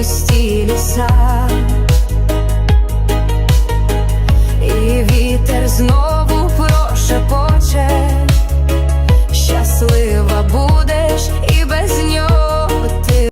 густі ліса,